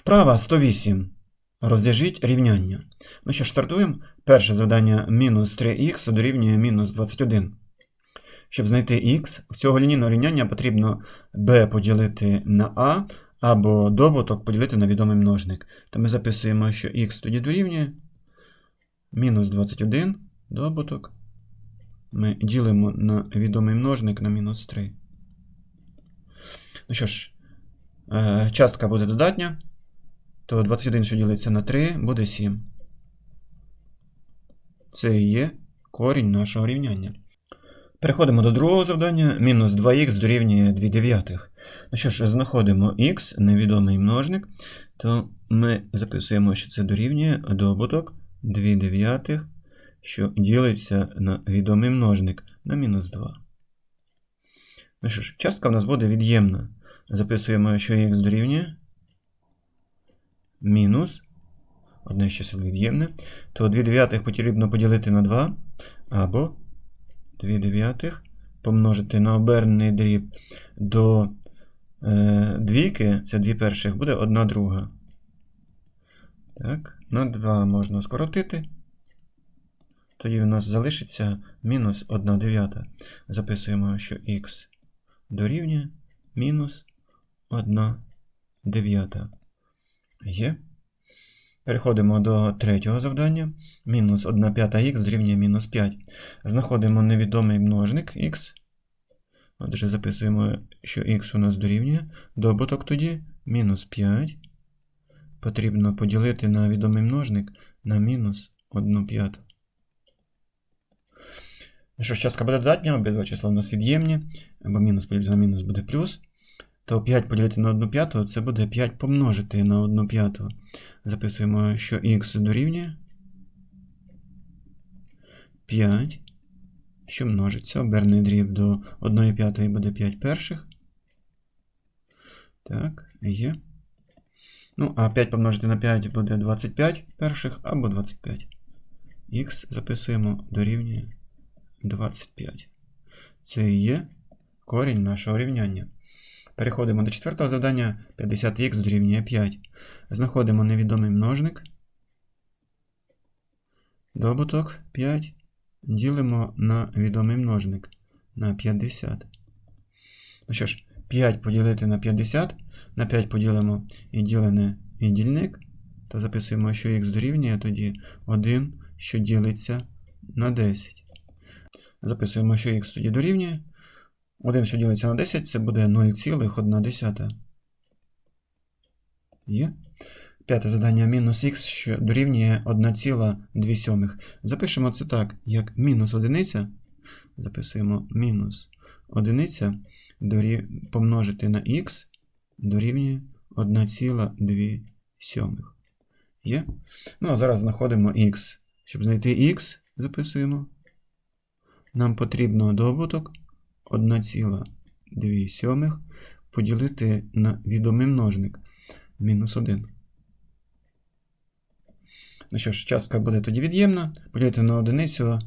Вправа 108. Розв'яжіть рівняння. Ну що ж, стартуємо. Перше завдання мінус 3х дорівнює мінус 21. Щоб знайти х, в цього лінійного рівняння потрібно b поділити на а, або добуток поділити на відомий множник. То ми записуємо, що х тоді дорівнює мінус 21 добуток. Ми ділимо на відомий множник на мінус 3. Ну що ж, е, частка буде додатня, то 21, що ділиться на 3, буде 7. Це і є корінь нашого рівняння. Переходимо до другого завдання. Мінус 2х дорівнює 2 дев'ятих. Ну що ж, знаходимо х, невідомий множник, то ми записуємо, що це дорівнює добуток 2 дев'ятих, що ділиться на відомий множник на мінус 2. Ну що ж, частка в нас буде від'ємна. Записуємо, що х дорівнює мінус одне чисел від'ємне, то 2 дев'ятих потрібно поділити на 2, або 2 дев'ятих помножити на обернений дріб до е, двійки, це 2 перших, буде 1 друга. Так, на 2 можна скоротити. Тоді у нас залишиться мінус 1 дев'ята. Записуємо, що х дорівнює мінус 1 дев'ята. Є. Переходимо до третього завдання. Мінус 1 п'ята х дорівнює мінус 5. Знаходимо невідомий множник х. Отже, записуємо, що х у нас дорівнює. Добуток тоді мінус 5. Потрібно поділити на відомий множник на мінус 1 п'яту. Ну що ж, частка буде додатня, обидва числа у нас від'ємні, або мінус поділити на мінус буде плюс. То 5 поділити на 1 п'яту, це буде 5 помножити на 1 п'яту. Записуємо, що х дорівнює 5, що множиться, оберний дріб до 1 п'ятої буде 5 перших. Так, є. Ну, а 5 помножити на 5 буде 25 перших або 25. Х записуємо дорівнює 25. Це і є корінь нашого рівняння. Переходимо до четвертого завдання. 50х дорівнює 5. Знаходимо невідомий множник. Добуток 5. Ділимо на відомий множник на 50. Ну що ж, 5 поділити на 50. На 5 поділимо і ділене і дільник. То записуємо, що х дорівнює тоді 1, що ділиться на 10. Записуємо, що х тоді дорівнює. 1, що ділиться на 10, це буде 0,1. Є. П'яте завдання мінус х, що дорівнює 1,2. Запишемо це так, як мінус одиниця. Записуємо мінус одиниця помножити на х дорівнює 1,2. Є. Ну, а зараз знаходимо х. Щоб знайти х, записуємо. Нам потрібно добуток 1,2 поділити на відомий множник мінус 1. Ну що ж, частка буде тоді від'ємна. Поділити на одиницю.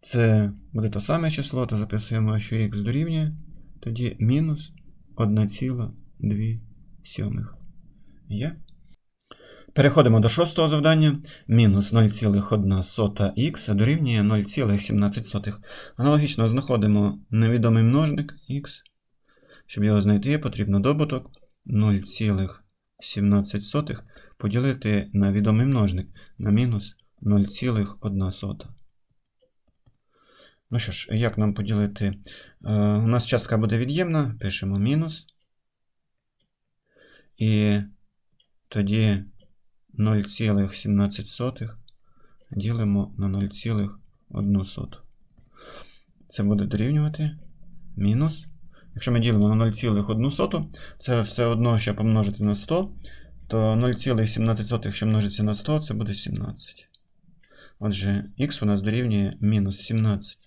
Це буде те саме число, то записуємо, що х дорівнює. Тоді мінус 1,2. Є. Переходимо до шостого завдання. Мінус 0,1х дорівнює 0,17. Аналогічно знаходимо невідомий множник х. Щоб його знайти, потрібно добуток 0,17 поділити на відомий множник на мінус 0,1. Ну що ж, як нам поділити? Е, у нас частка буде від'ємна, пишемо мінус. І тоді 0,17 ділимо на 0,1. Це буде дорівнювати мінус. Якщо ми ділимо на 0,1, це все одно, що помножити на 100, то 0,17, що множиться на 100, це буде 17. Отже, х у нас дорівнює мінус 17.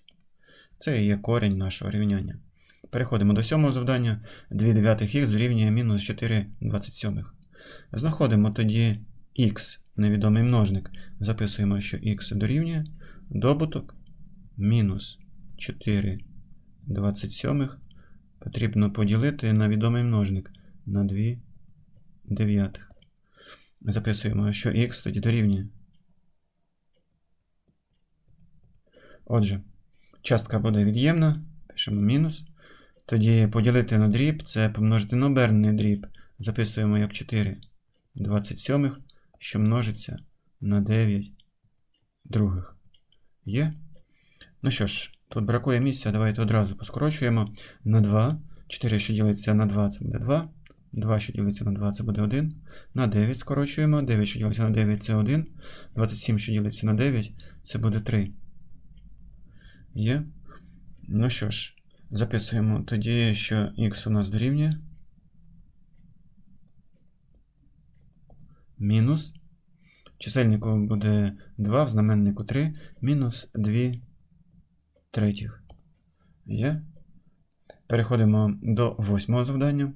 Це і є корінь нашого рівняння. Переходимо до сьомого завдання. 2 дев'ятих х дорівнює мінус 4 27. Знаходимо тоді х невідомий множник. Записуємо, що х дорівнює добуток мінус 4 27 потрібно поділити на відомий множник на 2 дев'ятих. Записуємо, що х тоді дорівнює. Отже, частка буде від'ємна, пишемо мінус. Тоді поділити на дріб це помножити на обернений дріб. Записуємо як 4 27, що множиться на 9 других. Є? Ну що ж, тут бракує місця, давайте одразу поскорочуємо на 2. 4, що ділиться на 2, це буде 2. 2, що ділиться на 2, це буде 1. На 9 скорочуємо. 9, що ділиться на 9, це 1. 27, що ділиться на 9, це буде 3. Є. Ну що ж, записуємо тоді, що х у нас дорівнює. Мінус. Чисельнику буде 2, в знаменнику 3, мінус 2 третіх. Є. Переходимо до восьмого завдання.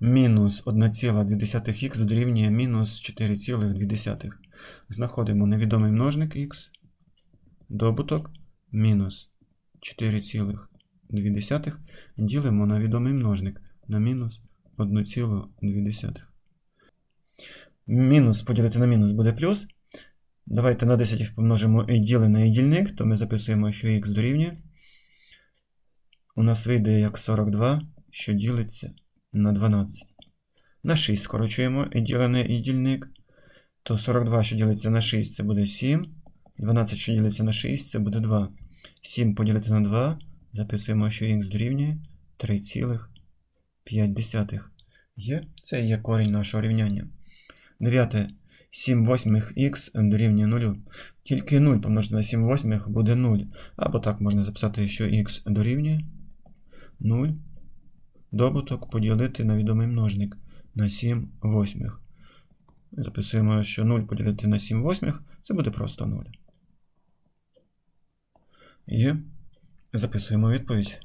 Мінус 1,2х дорівнює мінус 4,2. Знаходимо невідомий множник х. Добуток мінус 4,2. Ділимо на відомий множник на мінус 1,2. Мінус поділити на мінус буде плюс. Давайте на 10 помножимо і ділений і дільник, то ми записуємо, що х дорівнює. У нас вийде як 42, що ділиться на 12. На 6 скорочуємо і ділений і дільник. То 42, що ділиться на 6, це буде 7. 12, що ділиться на 6, це буде 2. 7 поділити на 2. Записуємо, що х дорівнює 3,5. Є? Це є корінь нашого рівняння. 9. 7 восьмих х дорівнює 0. Тільки 0 помножити на 7 восьмих буде 0. Або так можна записати, що х дорівнює 0. Добуток поділити на відомий множник на 7 восьмих. Записуємо, що 0 поділити на 7 восьмих це буде просто 0. І записуємо відповідь.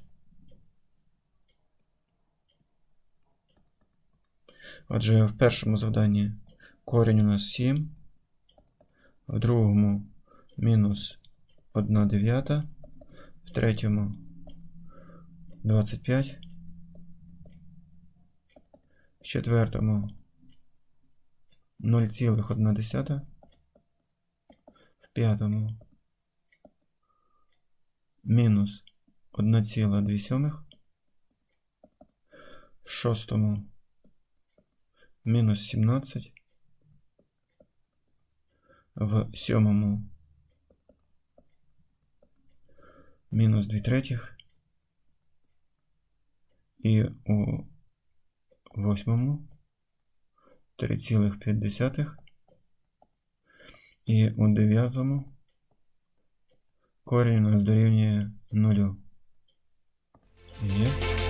Отже, в першому завданні корінь у нас 7, в другому мінус 1 дев'ята, в третьому 25, в четвертому 0,1, в п'ятому мінус 1,2, в шостому мінус 17, в сьомому. Мінус 2 третіх, і у восьмому. 3,5, і у дев'ятому. Корінь у нас дорівнює 0. Є.